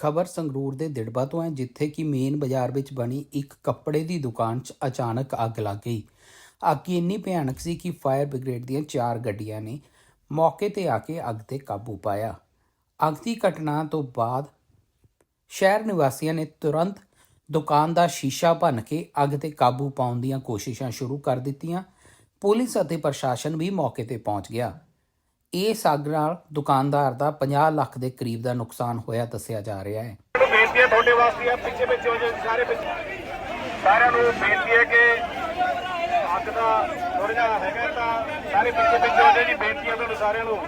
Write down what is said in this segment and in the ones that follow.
ਖਬਰ ਸੰਗਰੂਰ ਦੇ ਦਿੜਬਾ ਤੋਂ ਹੈ, ਜਿੱਥੇ ਕਿ ਮੇਨ ਬਾਜ਼ਾਰ ਵਿੱਚ ਬਣੀ ਇੱਕ ਕੱਪੜੇ ਦੀ ਦੁਕਾਨ 'ਚ ਅਚਾਨਕ ਅੱਗ ਲੱਗ ਗਈ। ਅੱਗ ਇੰਨੀ ਭਿਆਨਕ ਸੀ ਕਿ ਫਾਇਰ ਬ੍ਰਿਗੇਡ ਦੀਆਂ ਚਾਰ ਗੱਡੀਆਂ ਨੇ ਮੌਕੇ ਤੇ ਆ ਕੇ ਅੱਗ ਤੇ ਕਾਬੂ ਪਾਇਆ। ਅੱਗ ਦੀ ਘਟਨਾ ਤੋਂ ਬਾਅਦ ਸ਼ਹਿਰ ਨਿਵਾਸੀਆਂ ਨੇ ਤੁਰੰਤ ਦੁਕਾਨ ਦਾ ਸ਼ੀਸ਼ਾ ਭੰਨ ਕੇ ਅੱਗ ਤੇ ਕਾਬੂ ਪਾਉਣ ਦੀਆਂ ਕੋਸ਼ਿਸ਼ਾਂ ਸ਼ੁਰੂ ਕਰ ਦਿੱਤੀਆਂ। ਪੁਲਿਸ ਅਤੇ ਪ੍ਰਸ਼ਾਸਨ ਵੀ ਮੌਕੇ ਤੇ ਪਹੁੰਚ ਗਿਆ। ਇਸ ਅੱਗ ਨਾਲ ਦੁਕਾਨਦਾਰ ਦਾ 50 ਲੱਖ ਦੇ ਕਰੀਬ ਦਾ ਨੁਕਸਾਨ ਹੋਇਆ ਦੱਸਿਆ ਜਾ ਰਿਹਾ ਹੈ। ਬੇਨਤੀ ਹੈ ਤੁਹਾਡੇ ਵਾਸਤੇ ਆ ਪਿੱਛੇ ਪਿੱਛੇ ਹੋ ਜਾਓ ਜੀ ਸਾਰੇ ਪਿੱਛੇ। ਸਾਰਿਆਂ ਨੂੰ ਬੇਨਤੀ ਹੈ ਕਿ ਅੱਗ ਦਾ ਥੋੜਾ ਜਿਹਾ ਹੈਗਾ ਤਾਂ ਸਾਰੇ ਪਿੱਛੇ ਪਿੱਛੇ ਹੋ ਜਾਓ ਜੀ ਬੇਨਤੀ ਹੈ ਤੁਹਾਨੂੰ ਸਾਰਿਆਂ ਨੂੰ।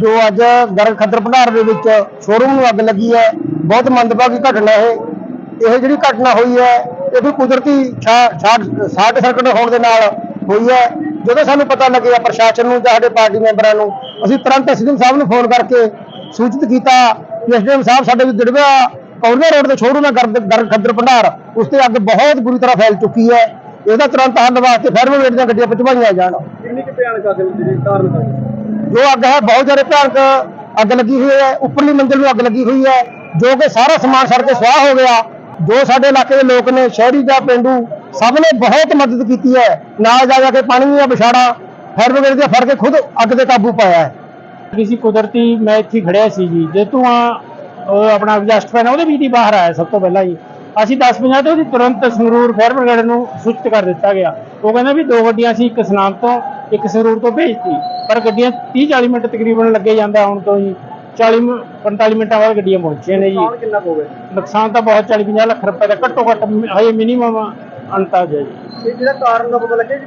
ਜੋ ਅੱਜ ਗਰਗ ਖੱਦਰ ਭੰਡਾਰ ਦੇ ਵਿੱਚ ਸ਼ੋਰੂਮ ਨੂੰ ਅੱਗ ਲੱਗੀ ਹੈ ਬਹੁਤ ਮੰਦਭਾਗੀ ਘਟਨਾ ਇਹ ਇਹ ਜਿਹੜੀ ਘਟਨਾ ਹੋਈ ਹੈ ਇਹ ਵੀ ਕੁਦਰਤੀ ਸ਼ਾਰਟ ਸਰਕਟ ਹੋਣ ਦੇ ਨਾਲ ਹੋਈ ਹੈ। ਜਦੋਂ ਸਾਨੂੰ ਪਤਾ ਲੱਗਿਆ ਪ੍ਰਸ਼ਾਸਨ ਨੂੰ ਜਾਂ ਸਾਡੇ ਪਾਰਟੀ ਮੈਂਬਰਾਂ ਨੂੰ ਅਸੀਂ ਤੁਰੰਤ ਐਸਡੀਐਮ ਸਾਹਿਬ ਨੂੰ ਫੋਨ ਕਰਕੇ ਸੂਚਿਤ ਕੀਤਾ ਕਿ ਐਸਡੀਐਮ ਸਾਹਿਬ ਸਾਡੇ ਵੀ ਦਿੜਵਾ ਕੌਰਨਾ ਰੋਡ ਹੈ ਗਰਗ ਗਰਗ ਖੱਦਰ ਭੰਡਾਰ ਉਸ ਤੇ ਅੱਗ ਬਹੁਤ ਬੁਰੀ ਤਰ੍ਹਾਂ ਫੈਲ ਚੁੱਕੀ ਹੈ। ਇਹਦਾ ਤੁਰੰਤ ਹੱਲ ਵਾਸਤੇ ਫਾਇਰ ਬ੍ਰਿਗੇਡ ਦੀਆਂ ਗੱਡੀਆਂ ਪਹੁੰਚਵਾਈਆਂ ਜਾਣ। ਕਿੰਨੀ ਕਿ ਭਿਆਨਕ ਅੱਗ ਲੱਗੀ ਕਾਰਨ ਜੋ ਅੱਗ ਹੈ ਬਹੁਤ ਜ਼ਿਆਦਾ ਭਿਆਨਕ ਅੱਗ ਲੱਗੀ ਹੋਈ ਹੈ। ਉੱਪਰਲੀ ਮੰਜ਼ਿਲ ਨੂੰ ਅੱਗ ਲੱਗੀ ਹੋਈ ਹੈ ਜੋ ਕਿ ਸਾਰਾ ਸਮਾਨ ਸੜ ਕੇ ਸਵਾਹ ਹੋ ਗਿਆ। ਜੋ ਸਾਡੇ ਇਲਾਕੇ ਦੇ ਲੋਕ ਨੇ, ਸ਼ਹਿਰੀ ਜਾਂ ਪਿੰਡੂ, ਸਭ ਨੇ ਬਹੁਤ ਮਦਦ ਕੀਤੀ ਹੈ। ਨਾਲ ਜਾ ਜਾ ਕੇ ਪਾਣੀ ਦੀਆਂ ਵਿਛਾੜਾ ਫਾਇਰ ਬ੍ਰਿਗੇਡ ਦੀਆਂ ਫੜ ਕੇ ਖੁਦ ਅੱਗ ਤੇ ਕਾਬੂ ਪਾਇਆ ਹੈ। ਕਿਸੇ ਕੁਦਰਤੀ, ਮੈਂ ਇੱਥੇ ਖੜਿਆ ਸੀ ਜੀ। ਜੇ ਤੂੰ ਉਹ ਆਪਣਾ ਐਡਜਸਟ ਪੈਨ ਉਹਦੇ ਵਿੱਚ ਹੀ ਬਾਹਰ ਆਇਆ ਸਭ ਤੋਂ ਪਹਿਲਾਂ ਜੀ। ਅਸੀਂ 10:50 ਤੇ ਉਹਦੀ ਤੁਰੰਤ ਸੰਗਰੂਰ ਫਾਇਰ ਬ੍ਰਿਗੇਡ ਨੂੰ ਸੂਚਿਤ ਕਰ ਦਿੱਤਾ ਗਿਆ। ਉਹ ਕਹਿੰਦਾ ਵੀ ਦੋ ਗੱਡੀਆਂ ਸੀ ਇੱਕ ਸਨਾਮ ਤੋਂ, ਇੱਕ ਸੰਗਰੂਰ ਤੋਂ ਭੇਜਤੀ। ਪਰ ਗੱਡੀਆਂ 30-40 ਮਿੰਟ ਤਕਰੀਬਨ ਲੱਗੇ ਜਾਂਦਾ ਹੁਣ ਤੋਂ ਜੀ। 40 ਮ- 45 ਮਿੰਟਾਂ ਬਾਅਦ ਗੱਡੀਆਂ ਪਹੁੰਚੀਆਂ ਨੇ ਜੀ। ਕਿੰਨਾ ਹੋ ਗਿਆ? ਨੁਕਸਾਨ ਤਾਂ ਬਹੁਤ 40-50 ਲੱਖ ਰੁਪਏ ਦਾ ਘੱਟੋ ਘੱਟ ਹਜੇ ਮਿਨੀਮਮ ਅੰਤਾਜ ਹੈ ਜੀ। ਇਹ ਜਿਹੜਾ ਕਾਰਨ ਦਾ ਪਤਾ ਲੱਗਿਆ ਜੀ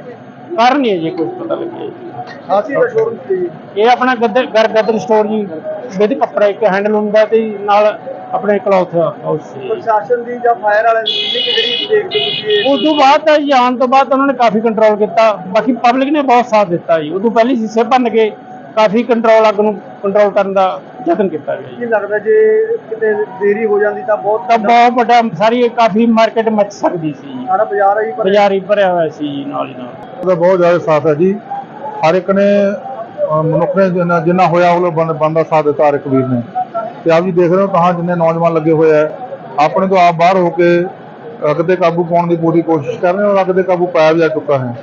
ਕਾਰਨ ਨਹੀਂ ਹੈ ਜੀ ਕੁਝ ਪਤਾ ਲੱਗਿਆ ਜੀ। ਹਾਸੀ ਦਾ ਸ਼ੋਰੂਮ ਸੀ। ਇਹ ਆਪਣਾ ਗੱਦਰ ਗਰ ਗੱਦਰ ਸਟੋਰ ਜੀ ਵਿਦ ਕੱਪੜਾ ਇੱਕ ਹੈਂਡਲੂਮ ਦਾ ਤੇ ਨਾਲ ਆਪਣੇ ਕਲੌਥ ਹਾਊਸ ਸੀ। ਪ੍ਰਸ਼ਾਸਨ ਦੀ ਜਾਂ ਫਾਇਰ ਵਾਲਿਆਂ ਦੀ ਕਿੰਨੀ ਕਿ ਜਿਹੜੀ ਦੇਖਦੇ ਤੁਸੀਂ ਉਸ ਤੋਂ ਬਾਅਦ ਤਾਂ ਜੀ ਆਉਣ ਤੋਂ ਬਾਅਦ ਉਹਨਾਂ ਨੇ ਕਾਫੀ ਕੰਟਰੋਲ ਕੀਤਾ। ਬਾਕੀ ਪਬਲਿਕ ਨੇ ਬਹੁਤ ਸਾਥ ਦਿੱਤਾ ਜੀ। ਉਦੋਂ ਪਹਿਲੇ ਹਿੱਸੇ ਭੰਨ ਕੇ ਕਾਫੀ ਕੰਟਰੋਲ ਅੱਗ ਨੂੰ ਕੰਟਰੋਲ ਕਰਨ ਦਾ ਯਤਨ ਕੀਤਾ ਗਿਆ ਜੀ। ਕੀ ਲੱਗਦਾ ਜੇ ਕਿਤੇ ਦੇਰੀ ਹੋ ਜਾਂਦੀ ਤਾਂ ਬਹੁਤ ਤਾਂ ਬਹੁਤ ਵੱਡਾ ਸਾਰੀ ਕਾਫੀ ਮਾਰਕੀਟ ਮਚ ਸਕਦੀ ਸੀ ਜੀ। ਸਾਰਾ ਬਾਜ਼ਾਰ ਹੈ ਪਰ ਬਾਜ਼ਾਰ ਹੀ ਭਰਿਆ ਹੋਇਆ ਸੀ ਜੀ ਨਾਲ ਹੀ ਨਾਲ। ਉਹਦਾ ਬਹੁਤ ਜ਼ਿਆਦਾ ਸਾਥ ਹੈ ਜੀ। ਹਰ ਇੱਕ ਨੇ ਅਹ ਮਨੁੱਖ ਨੇ ਜਿੰਨਾ ਜਿੰਨਾ ਹੋਇਆ ਉਹ ਬੰਦ ਬੰਦਾ ਸਾਥ ਦਿੱਤਾ ਹਰ ਇੱਕ ਵੀਰ ਨੇ। ਤੇ ਆਪ ਜੀ ਦੇਖ ਰਹੇ ਹੋ ਤਾਂ ਜਿੰਨੇ ਨੌਜਵਾਨ ਲੱਗੇ ਹੋਏ ਆ ਆਪਣੇ ਤੋਂ ਆਪ ਬਾਹਰ ਹੋ ਕੇ ਅੱਗ ਤੇ ਕਾਬੂ ਪਾਉਣ ਦੀ ਪੂਰੀ ਕੋਸ਼ਿਸ਼ ਕਰ ਰਹੇ ਹੋ ਅੱਗ ਤੇ ਕਾਬੂ ਪਾਇਆ ਵੀ ਜਾ ਚੁੱਕਾ ਹੈ।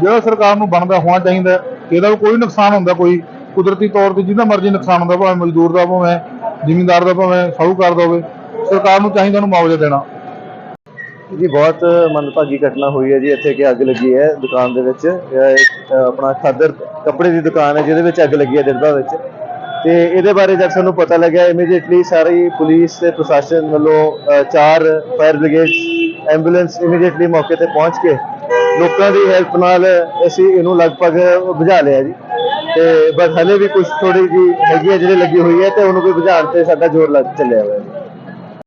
ਜਿਹੜਾ ਸਰਕਾਰ ਨੂੰ ਬਣਦਾ ਹੋਣਾ ਚਾਹੀਦਾ ਹੈ, ਇਹਦਾ ਵੀ ਕੋਈ ਨੁਕਸਾਨ ਹੁੰਦਾ ਕੋਈ ਕੁਦਰਤੀ ਤੌਰ ਤੇ ਜਿਹਦਾ ਮਰਜ਼ੀ ਨੁਕਸਾਨ ਹੁੰਦਾ, ਭਾਵੇਂ ਮਜ਼ਦੂਰ ਦਾ ਭਾਵੇਂ ਜ਼ਿਮੀਂਦਾਰ ਦਾ ਭਾਵੇਂ ਸਾਹੂਕਾਰ ਦਾ ਹੋਵੇ, ਸਰਕਾਰ ਨੂੰ ਚਾਹੀਦਾ ਉਹਨੂੰ ਮੁਆਵਜ਼ਾ ਦੇਣਾ। ਜੀ, ਬਹੁਤ ਮੰਦਭਾਗੀ ਘਟਨਾ ਹੋਈ ਹੈ ਜੀ, ਇੱਥੇ ਕਿ ਅੱਗ ਲੱਗੀ ਹੈ ਦੁਕਾਨ ਦੇ ਵਿੱਚ। ਆਪਣਾ ਖਾਦਰ ਕੱਪੜੇ ਦੀ ਦੁਕਾਨ ਹੈ, ਜਿਹਦੇ ਵਿੱਚ ਅੱਗ ਲੱਗੀ ਹੈ ਦਿਲਬਾ ਵਿੱਚ। ਤੇ ਇਹਦੇ ਬਾਰੇ ਜਦ ਸਾਨੂੰ ਪਤਾ ਲੱਗਿਆ ਇਮੀਡੀਏਟਲੀ ਸਾਰੀ ਪੁਲਿਸ ਤੇ ਪ੍ਰਸ਼ਾਸਨ ਵੱਲੋਂ ਚਾਰ ਫਾਇਰ ਬ੍ਰਿਗੇਡ ਐਂਬੂਲੈਂਸ ਇਮੀਡੀਏਟਲੀ ਮੌਕੇ ਤੇ ਪਹੁੰਚ ਕੇ ਲੋਕਾਂ ਦੀ ਹੈਲਪ ਨਾਲ ਅਸੀਂ ਇਹਨੂੰ ਲਗਭਗ ਬੁਝਾ ਲਿਆ ਜੀ। ਤੇ ਬਸ ਹਲੇ ਵੀ ਕੁਝ ਥੋੜੀ ਜੀ ਹੈਗੀ ਹੈ ਜਿਹੜੇ ਲੱਗੀ ਹੋਈ ਹੈ ਤੇ ਉਹਨੂੰ ਕੋਈ ਬੁਝਾਉਣ ਤੇ ਸਾਡਾ ਜ਼ੋਰ ਲੱਗ ਚੱਲਿਆ ਹੋਇਆ। ਹੈ